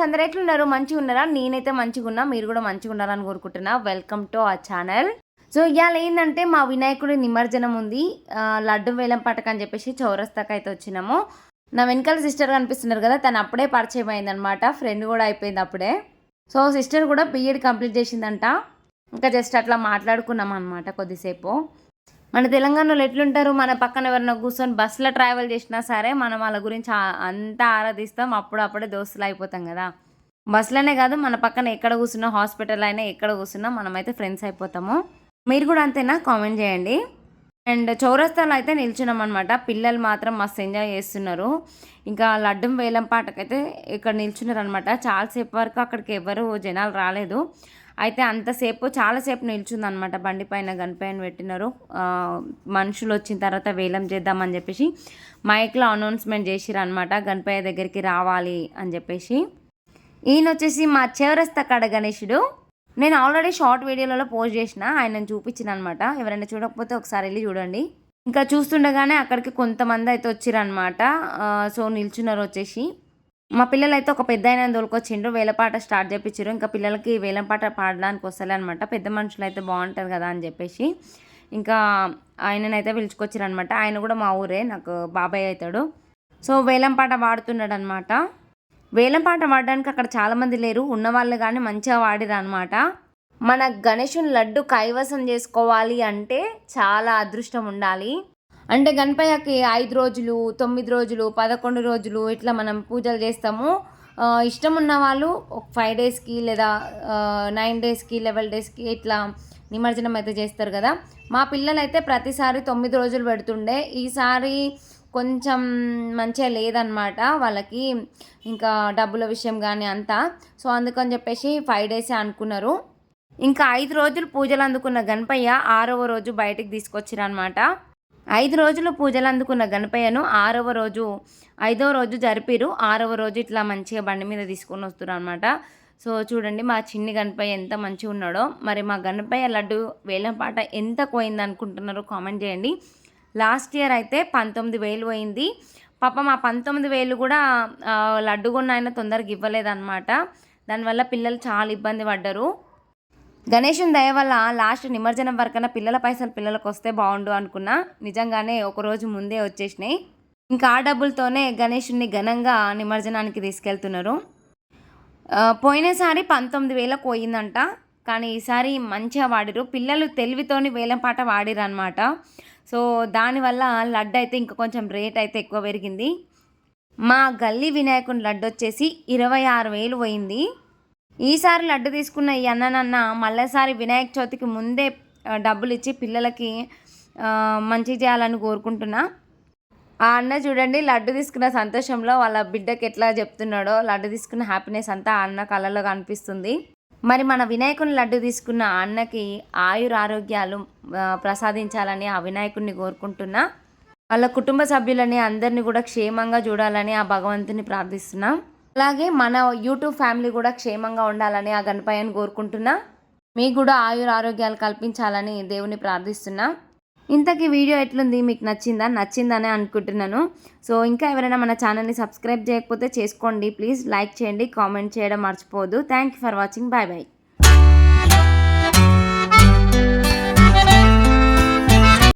Friends అందరు ఎట్లున్నారు? మంచిగా ఉన్నారా నేనైతే మంచిగా ఉన్నా మీరు కూడా మంచిగా ఉండాలని కోరుకుంటున్నా. వెల్కమ్ టు ఆ ఛానల్ సో ఇవాళ ఏంటంటే మా వినాయకుడి నిమజ్జనం ఉంది. లడ్డు వేలం పటక అని చెప్పేసి చౌరస్తాకి అయితే వచ్చినాము. నా వెనకాల సిస్టర్ కనిపిస్తున్నారు కదా తను అప్పుడే పరిచయం అయిందనమాట ఫ్రెండ్ కూడా అయిపోయింది అప్పుడే. సో సిస్టర్ కూడా బీఎడ్ కంప్లీట్ చేసిందంట. ఇంకా జస్ట్ అట్లా మాట్లాడుకున్నాం అనమాట కొద్దిసేపు. మన తెలంగాణలో ఎట్లుంటారు? మన పక్కన ఎవరైనా కూర్చొని బస్సులో ట్రావెల్ చేసినా సరే మనం వాళ్ళ గురించి అంతా ఆరాధిస్తాం. అప్పుడు అప్పుడే దోస్తులు అయిపోతాం కదా. బస్సులోనే కాదు మన పక్కన ఎక్కడ కూర్చున్నా హాస్పిటల్ అయినా ఎక్కడ కూర్చున్నా మనమైతే ఫ్రెండ్స్ అయిపోతాము. మీరు కూడా అంతేనా? కామెంట్ చేయండి. అండ్ చౌరస్తాలో అయితే నిల్చున్నాం అనమాట పిల్లలు మాత్రం మస్తు ఎంజాయ్ చేస్తున్నారు. ఇంకా లడ్డం వేలం పాటకైతే ఇక్కడ నిల్చున్నారు అనమాట చాలాసేపు వరకు అక్కడికి ఎవరు జనాలు రాలేదు. అయితే అంతసేపు చాలాసేపు నిల్చుంది అనమాట బండి పైన గనిపైన పెట్టినారు. మనుషులు వచ్చిన తర్వాత వేలం చేద్దామని చెప్పేసి మైక్లో అనౌన్స్మెంట్ చేసిరు అనమాట గణపయ్య దగ్గరికి రావాలి అని చెప్పేసి. ఈయన వచ్చేసి మా చివరస్త కడ గణేశుడు నేను ఆల్రెడీ షార్ట్ వీడియోలలో పోస్ట్ చేసిన ఆయన చూపించిన అనమాట ఎవరైనా చూడకపోతే ఒకసారి వెళ్ళి చూడండి. ఇంకా చూస్తుండగానే అక్కడికి కొంతమంది అయితే వచ్చిరనమాట సో నిల్చున్నారు వచ్చేసి. మా పిల్లలు అయితే ఒక పెద్ద ఆయన దొరికొచ్చిండ్రు వేలపాట స్టార్ట్ చేయించారు ఇంకా పిల్లలకి వేలంపాట పాడడానికి వస్తలే అనమాట పెద్ద మనుషులు అయితే బాగుంటుంది కదా అని చెప్పేసి. ఇంకా ఆయననైతే పిలుచుకొచ్చారు అనమాట ఆయన కూడా మా ఊరే. నాకు బాబాయ్ అవుతాడు సో వేలంపాట వాడుతున్నాడు పాడుతున్నాడు అనమాట వేలంపాట పాడడానికి అక్కడ చాలామంది లేరు. ఉన్నవాళ్ళు కానీ మంచిగా వాడిరు అనమాట మన గణేషుని లడ్డు కైవసం చేసుకోవాలి అంటే చాలా అదృష్టం ఉండాలి. అంటే గణపయ్యకి ఐదు రోజులు తొమ్మిది రోజులు పదకొండు రోజులు ఇట్లా మనం పూజలు చేస్తాము. ఇష్టం ఉన్న వాళ్ళు ఒక ఫైవ్ డేస్కి లేదా నైన్ డేస్కి లెవెన్ డేస్కి ఇట్లా నిమజ్జనం అయితే చేస్తారు కదా. మా పిల్లలు అయితే ప్రతిసారి తొమ్మిది రోజులు పెడుతుండే. ఈసారి కొంచెం మంచిగా లేదనమాట వాళ్ళకి ఇంకా డబ్బుల విషయం కానీ అంతా. సో అందుకని చెప్పేసి ఫైవ్ డేసే అనుకున్నారు. ఇంకా ఐదు రోజులు పూజలు అందుకున్న గణపయ్య ఆరవ రోజు బయటికి తీసుకొచ్చిరనమాట ఐదు రోజులు పూజలు అందుకున్న గణపయ్యను ఆరవ రోజు ఐదవ రోజు జరిపిరు. ఆరవ రోజు ఇట్లా మంచిగా బండి మీద తీసుకొని వస్తారు అనమాట సో చూడండి మా చిన్ని గణపయ్య ఎంత మంచిగా ఉన్నాడో. మరి మా గణపయ్య లడ్డు వేలం పాట ఎంత పోయింది అనుకుంటున్నారో కామెంట్ చేయండి. లాస్ట్ ఇయర్ అయితే పంతొమ్మిది వేలు పోయింది. పాప మా పంతొమ్మిది వేలు కూడా లడ్డు కొన్న ఆయన తొందరగా ఇవ్వలేదన్నమాట. దానివల్ల పిల్లలు చాలా ఇబ్బంది పడ్డారు. గణేషుని దయ వల్ల లాస్ట్ నిమజ్జనం వరకన పిల్లల పైసలు పిల్లలకు వస్తే బాగుండు అనుకున్నా నిజంగానే ఒకరోజు ముందే వచ్చేసినాయి. ఇంకా ఆ డబ్బులతోనే గణేషుని ఘనంగా నిమజ్జనానికి తీసుకెళ్తున్నారు. పోయినసారి పంతొమ్మిది వేలకు పోయిందంట. కానీ ఈసారి మంచిగా వాడిరు పిల్లలు తెలివితోని వేలంపాట వాడిరు అనమాట సో దానివల్ల లడ్డు అయితే ఇంకా కొంచెం రేట్ అయితే ఎక్కువ పెరిగింది. మా గల్లీ వినాయకుని లడ్డు వచ్చేసి ఇరవై ఆరు వేలు పోయింది. ఈసారి లడ్డు తీసుకున్న ఈ అన్ననన్న మళ్ళీసారి వినాయక చవితికి ముందే డబ్బులు ఇచ్చి పిల్లలకి మంచి చేయాలని కోరుకుంటున్నా. ఆ అన్న చూడండి లడ్డు తీసుకున్న సంతోషంలో వాళ్ళ బిడ్డకి ఎట్లా చెప్తున్నాడో లడ్డు తీసుకున్న హ్యాపీనెస్ అంతా ఆ అన్న కళ్ళలో కనిపిస్తుంది. మరి మన వినాయకుని లడ్డు తీసుకున్న ఆ అన్నకి ఆయుర ఆరోగ్యాలు ప్రసాదించాలని ఆ వినాయకుడిని కోరుకుంటున్నా. వాళ్ళ కుటుంబ సభ్యులని అందరినీ కూడా క్షేమంగా చూడాలని ఆ భగవంతుని ప్రార్థిస్తున్నాం. అలాగే మన యూట్యూబ్ ఫ్యామిలీ కూడా క్షేమంగా ఉండాలని ఆ గణపయ్యను కోరుకుంటున్నా. మీకు కూడా ఆయుర ఆరోగ్యాలు కల్పించాలని దేవుని ప్రార్థిస్తున్నా. ఇంతకీ వీడియో ఎట్లుంది? మీకు నచ్చిందా? నచ్చిందని అనుకుంటున్నాను. సో ఇంకా ఎవరైనా మన ఛానల్ని సబ్స్క్రైబ్ చేయకపోతే చేసుకోండి. ప్లీజ్ లైక్ చేయండి కామెంట్ చేయడం మర్చిపోవద్దు. Thank you for watching. Bye bye.